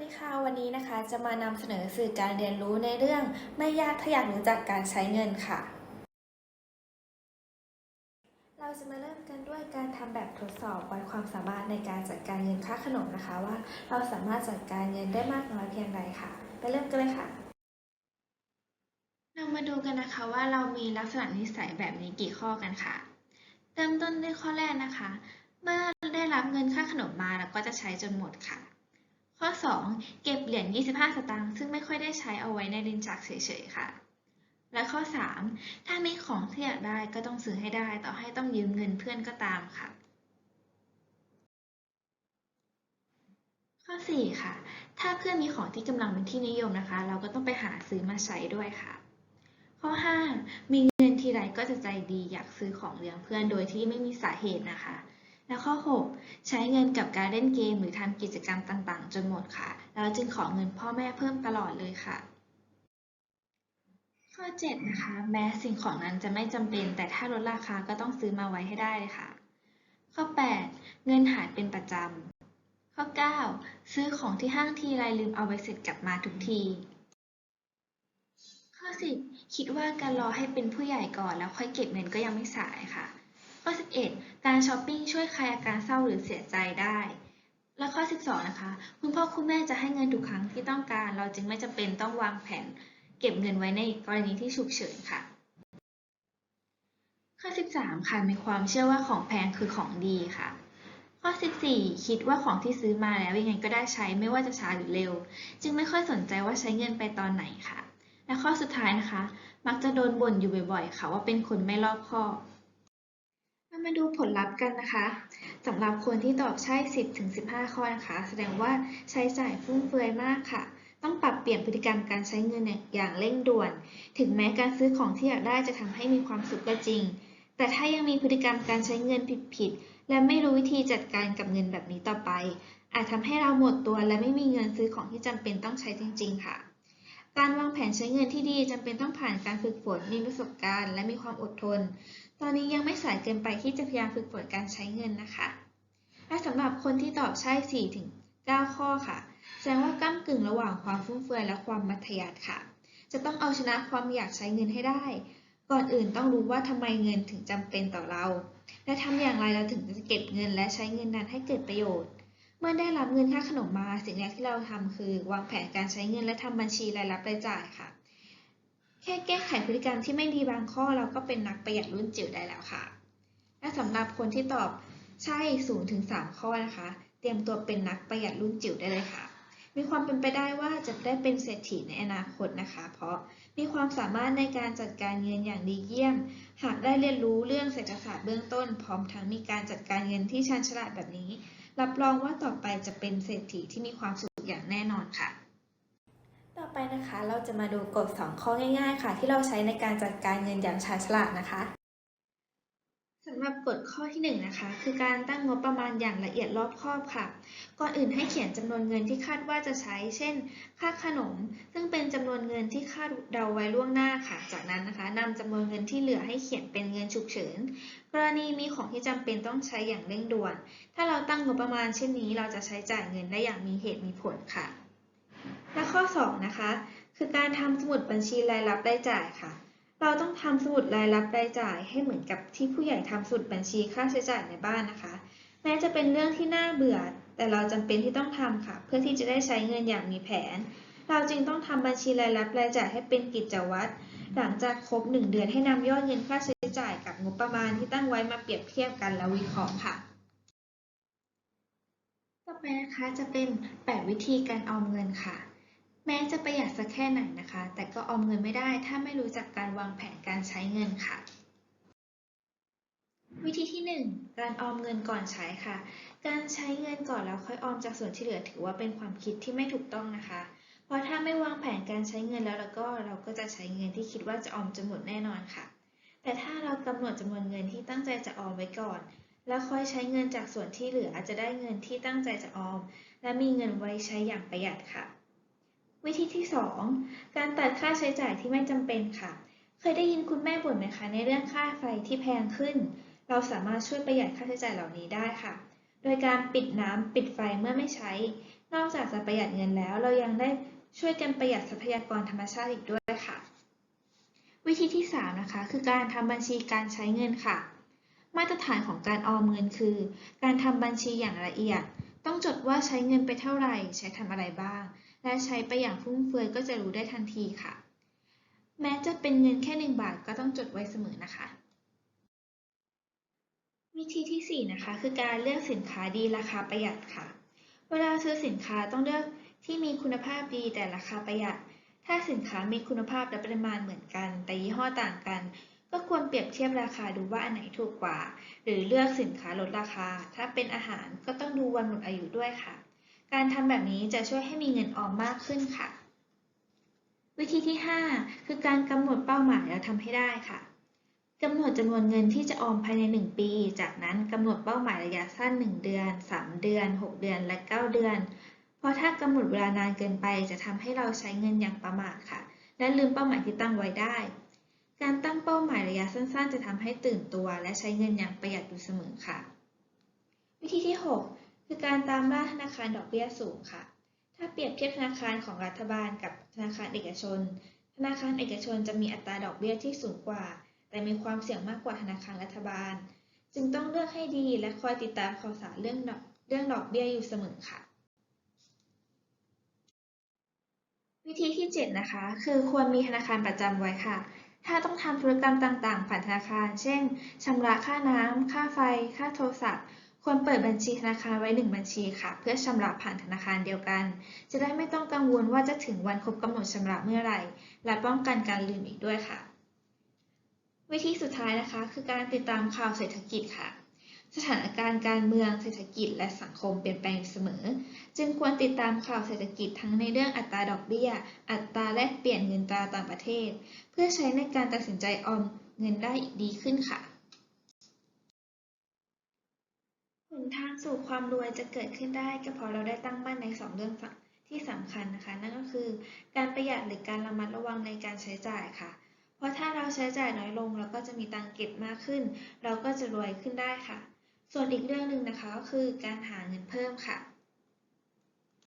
สดีค่ะวันนี้นะคะจะมานำเสนอสื่อการเรียนรู้ในเรื่อง ไม่ยากถ้าอยากรู้จักการใช้เงินค่ะ เราจะมาเริ่มกันด้วยการทำแบบทดสอบวัดความสามารถในการจัดการเงินค่าขนมนะคะ ว่าเราสามารถจัดการเงินได้มากน้อยเพียงใดค่ะ ไปเริ่มกันเลยค่ะ เรามาดูกันนะคะว่าเรามีลักษณะนิสัยแบบนี้กี่ข้อกันค่ะ เริ่มต้นด้วยข้อแรกนะคะ เมื่อได้รับเงินค่าขนมมาเราก็จะใช้จนหมดค่ะ ข้อ 2 เก็บเหรียญ 25 สตางค์ซึ่งไม่ค่อยได้ใช้เอาไว้ในลิ้นชักเฉยๆ ค่ะ และข้อ 3 ถ้ามีของที่อยากได้ก็ต้องซื้อให้ได้ต่อให้ต้องยืมเงินเพื่อนก็ตามค่ะ ข้อ 4 ค่ะ ถ้าเพื่อนมีของที่กำลังเป็นที่นิยมนะคะ เราก็ต้องไปหาซื้อมาใช้ด้วยค่ะ ข้อ 5 มีเงินทีไรก็จะใจดีอยากซื้อของเลี้ยงเพื่อนโดยที่ไม่มีสาเหตุนะคะ และข้อ 6 ใช้เงินกับการเล่นเกมหรือทำกิจกรรมต่างๆ จนหมดค่ะ แล้วจึงขอเงินพ่อแม่เพิ่มตลอดเลยค่ะ ข้อ 7 นะคะ แม้สิ่งของนั้นจะไม่จำเป็น แต่ถ้าลดราคาก็ต้องซื้อมาไว้ให้ได้เลยค่ะ ข้อ 8 เงินหายเป็นประจำ ข้อ 9 ซื้อของที่ห้างทีไรลืมเอาใบเสร็จกลับมาทุกที ข้อ 10 คิดว่าการรอให้เป็นผู้ใหญ่ก่อนแล้วค่อยเก็บเงินก็ยังไม่สายค่ะ 11 การช้อปปิ้งช่วยคลายอาการเศร้าหรือเสียใจได้ และข้อ 12 นะคะ คุณพ่อคุณแม่จะให้เงินทุกครั้งที่ต้องการ เราจึงไม่จำเป็นต้องวางแผน เก็บเงินไว้ในกรณีที่ฉุกเฉินค่ะ ข้อ 13 ค่ะมีความเชื่อว่าของแพงคือของดีค่ะข้อ 14 คิดว่าของที่ซื้อมาแล้วยังไงก็ได้ใช้ไม่ว่าจะช้าหรือเร็ว จึงไม่ค่อยสนใจว่าใช้เงินไปตอนไหนค่ะ และข้อสุดท้ายนะคะ มักจะโดนบ่นอยู่บ่อยๆ ค่ะว่าเป็นคนไม่รอบคอบ เรามาดูผลลัพธ์กันนะคะสำหรับคนที่ตอบใช่ 10ถึง15 ข้อนะคะ แสดงว่าใช้จ่ายฟุ่มเฟือยมากค่ะ ต้องปรับเปลี่ยนพฤติกรรมการใช้เงินอย่างเร่งด่วน ถึงแม้การซื้อของที่อยากได้จะทำให้มีความสุขก็จริง แต่ถ้ายังมีพฤติกรรมการใช้เงินผิดๆ และไม่รู้วิธีจัดการกับเงินแบบนี้ต่อไป อาจทำให้เราหมดตัวและไม่มีเงินซื้อของที่จำเป็นต้องใช้จริง ๆ ค่ะ การวางแผนใช้เงินที่ดีจำเป็นต้องผ่านการฝึกฝน มีประสบการณ์ และมีความอดทน ตอนนี้ยังไม่สายเกินไปที่จะพยายามฝึกฝนการใช้เงินนะคะ และสำหรับคนที่ตอบใช่4ถึง9ข้อค่ะ แสดงว่าก้ากึ่งระหว่างความฟุ่มเฟือยและความมัธยัสถ์ค่ะ จะต้องเอาชนะความอยากใช้เงินให้ได้ ก่อนอื่นต้องรู้ว่าทำไมเงินถึงจำเป็นต่อเรา และทำอย่างไรเราถึงจะเก็บเงินและใช้เงินนั้นให้เกิดประโยชน์ เมื่อได้รับเงินค่าขนมมาสิ่งแรกที่เราทำคือวางแผนการใช้เงินและทำบัญชีรายรับรายจ่ายค่ะ แค่แก้ไขพฤติกรรมที่ไม่ดีบางข้อเราก็เป็นนักประหยัดรุ่นจิ๋วได้แล้วค่ะ และสำหรับคนที่ตอบใช่0ถึง3ข้อนะคะ เตรียมตัวเป็นนักประหยัดรุ่นจิ๋วได้เลยค่ะ มีความเป็นไปได้ว่าจะได้เป็นเศรษฐีในอนาคตนะคะ เพราะมีความสามารถในการจัดการเงินอย่างดีเยี่ยม หากได้เรียนรู้เรื่องเศรษฐศาสตร์เบื้องต้น พร้อมทั้งมีการจัดการเงินที่ชันฉลาดแบบนี้ รับรองว่าต่อไปจะเป็นเศรษฐีที่มีความสุขอย่างแน่นอนค่ะ ต่อไปนะคะเราจะมาดูกฎ 2 ข้อง่าย ๆ ค่ะ ที่เราใช้ในการจัดการเงินอย่างชาญฉลาดนะคะ สำหรับกฎข้อที่ 1 นะคะ คือการตั้งงบประมาณอย่างละเอียดรอบคอบค่ะ ก่อนอื่นให้เขียนจำนวนเงินที่คาดว่าจะใช้ เช่น ค่าขนม ซึ่งเป็นจำนวนเงินที่คาดเดาไว้ล่วงหน้าค่ะ จากนั้นนะคะนำจำนวนเงินที่เหลือให้เขียนเป็นเงินฉุกเฉิน กรณีมีของที่จำเป็นต้องใช้อย่างเร่งด่วน ถ้าเราตั้งงบประมาณเช่นนี้เราจะใช้จ่ายเงินได้อย่างมีเหตุมีผลค่ะ และข้อ 2 นะคะ คือการทำสมุดบัญชีรายรับรายจ่ายค่ะ เราต้องทำสมุดรายรับรายจ่ายให้เหมือนกับที่ผู้ใหญ่ทำสมุดบัญชีค่าใช้จ่ายในบ้านนะคะ แม้จะเป็นเรื่องที่น่าเบื่อ แต่เราจำเป็นที่ต้องทำค่ะ เพื่อที่จะได้ใช้เงินอย่างมีแผน เราจึงต้องทำบัญชีรายรับรายจ่ายให้เป็นกิจวัตร หลังจากครบ 1 เดือนให้นำยอดเงินค่าใช้จ่ายกับงบประมาณที่ตั้งไว้มาเปรียบเทียบกันแล้ววิเคราะห์ค่ะต่อไปนะคะจะเป็น 8 วิธีการออมเงินค่ะ แม้จะประหยัดสักแค่ไหนนะคะ แต่ก็ออมเงินไม่ได้ถ้าไม่รู้จักการวางแผนการใช้เงินค่ะ วิธีที่ 1 การออมเงินก่อนใช้ค่ะ การใช้เงินก่อนแล้วค่อยออมจากส่วนที่เหลือถือว่าเป็นความคิดที่ไม่ถูกต้องนะคะ เพราะถ้าไม่วางแผนการใช้เงินแล้วแล้วก็เราก็จะใช้เงินที่คิดว่าจะออมจนหมดแน่นอนค่ะ แต่ถ้าเรากำหนดจำนวนเงินที่ตั้งใจจะออมไว้ก่อนแล้วค่อยใช้เงินจากส่วนที่เหลือจะได้เงินที่ตั้งใจจะออม และมีเงินไว้ใช้อย่างประหยัดค่ะ วิธีที่ 2 การตัดค่าใช้จ่ายที่ไม่จำเป็นค่ะ เคยได้ยินคุณแม่บ่นไหมคะในเรื่องค่าไฟที่แพงขึ้น เราสามารถช่วยประหยัดค่าใช้จ่ายเหล่านี้ได้ค่ะ โดยการปิดน้ำปิดไฟเมื่อไม่ใช้ นอกจากจะประหยัดเงินแล้ว เรายังได้ช่วยกันประหยัดทรัพยากรธรรมชาติอีกด้วยค่ะ วิธีที่ 3 นะคะ คือการทำบัญชีการใช้เงินค่ะ มาตรฐานของการออมเงินคือ การทำบัญชีอย่างละเอียด ต้องจดว่าใช้เงินไปเท่าไหร่ ใช้ทำอะไรบ้าง และใช้ไปอย่างฟุ่มเฟือยก็จะรู้ได้ทันทีค่ะ แม้จะเป็นเงินแค่ 1 บาทก็ต้องจดไว้เสมอนะคะ วิธีที่ 4 นะคะ คือการเลือกสินค้าดีราคาประหยัดค่ะ เวลาซื้อสินค้าต้องเลือกที่มีคุณภาพดีแต่ราคาประหยัด ถ้าสินค้ามีคุณภาพและปริมาณเหมือนกัน แต่ยี่ห้อต่างกัน ก็ควรเปรียบเทียบราคาดูว่าอันไหนถูกกว่า หรือเลือกสินค้าลดราคา ถ้าเป็นอาหารก็ต้องดูวันหมดอายุด้วยค่ะ การทำแบบนี้จะช่วยให้มีเงินออมมากขึ้นค่ะ วิธีที่ 5 คือการกำหนดเป้าหมายแล้วทำให้ได้ค่ะกำหนดจำนวนเงินที่จะออมภายใน 1 ปี จากนั้นกำหนดเป้าหมายระยะสั้น 1 เดือน 3 เดือน 6 เดือน และ 9 เดือน เพราะถ้ากำหนดเวลานานเกินไป จะทำให้เราใช้เงินอย่างประมาทค่ะ และลืมเป้าหมายที่ตั้งไว้ได้ การตั้งเป้าหมายระยะสั้น ๆ จะทำให้ตื่นตัว และใช้เงินอย่างประหยัดอยู่เสมอค่ะ วิธีที่ 6 คือการตามล่าธนาคารดอกเบี้ยสูงค่ะ ถ้าเปรียบเทียบธนาคารของรัฐบาลกับธนาคารเอกชน ธนาคารเอกชนจะมีอัตราดอกเบี้ยที่สูงกว่า แต่มีความเสี่ยงมากกว่าธนาคารรัฐบาล จึงต้องเลือกให้ดีและคอยติดตามข่าวสารเรื่องดอกเรื่องดอกเบี้ยอยู่เสมอค่ะ วิธีที่ 7 นะคะ คือควรมีธนาคารประจำไว้ค่ะถ้าต้องทำธุรกรรมต่าง ๆ ผ่านธนาคาร เช่น ชำระค่าน้ำ ค่าไฟ ค่าโทรศัพท์ ควรเปิดบัญชีธนาคารไว้ 1 บัญชีค่ะ เพื่อชำระผ่านธนาคารเดียวกัน จะได้ไม่ต้องกังวลว่าจะถึงวันครบกำหนดชำระเมื่อไหร่ และป้องกันการลืมอีกด้วยค่ะ วิธีสุดท้ายนะคะ คือการติดตามข่าวเศรษฐกิจค่ะ สถานการณ์การเมืองเศรษฐกิจและสังคมเปลี่ยนแปลงเสมอ จึงควรติดตามข่าวเศรษฐกิจทั้งในเรื่องอัตราดอกเบี้ย อัตราแลกเปลี่ยนเงินตราต่างประเทศ เพื่อใช้ในการตัดสินใจออมเงินได้อีกดีขึ้นค่ะ หนทางสู่ความรวยจะเกิดขึ้นได้ก็เพราะเราได้ตั้งมั่นในสองเรื่องที่สำคัญนะคะ นั่นก็คือการประหยัดหรือการระมัดระวังในการใช้จ่ายค่ะ เพราะถ้าเราใช้จ่ายน้อยลง เราก็จะมีตังเก็บมากขึ้น เราก็จะรวยขึ้นได้ค่ะ ส่วนอีกเรื่องหนึ่งนะคะก็คือการหาเงินเพิ่มค่ะ